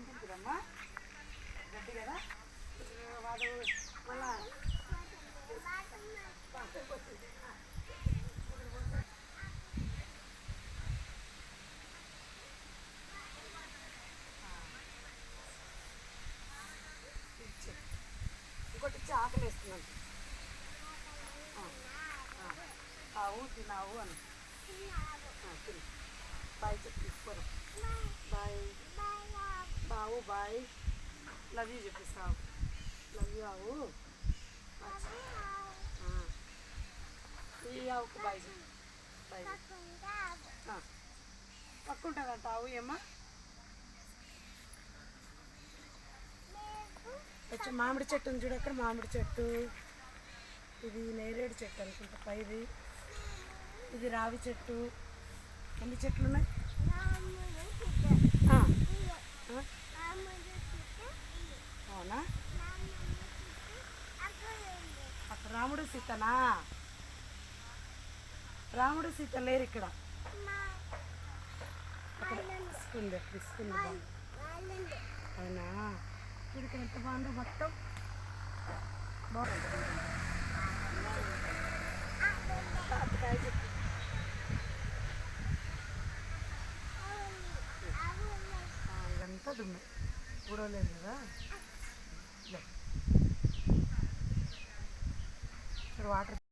అనిపించదమ్మా గట్టి కదా? వాడు మళ్ళా ఇంకోటి ఇచ్చి ఆకలి వేస్తున్నాను తిన్నావు అని. తిని. బాయ్ చెప్పి తీసుకోరు బాయ్ బాయ్ లవ్ యూ చెప్పిస్తావు లవ్ యూ ఆవు ఈ ఆవుకు బాయ్ చెప్పు బాయ్ చెప్పు. ఆ. పక్కుంటుందంట ఆవు ఏమ్మా వచ్చి మామిడి చెట్టు ఉంది చూడు అక్కడ మామిడి చెట్టు? ఇది నేరేడు చెట్టు అనుకుంటా పైది. ఇది రావి చెట్టు. ఎన్ని చెట్లు ఉన్నాయి సీతనా? అక్కడ రాముడు సీతనా? రాముడు సీత లేరు ఇక్కడ. అక్కడ ఇసుకుంది అవునా? ఇక్కడికి ఎంత బాగుందో మొత్తం. బాగుంది తాతకాయ ఇదంతా దుమ్మే. కూడలేదు కదా? वाटर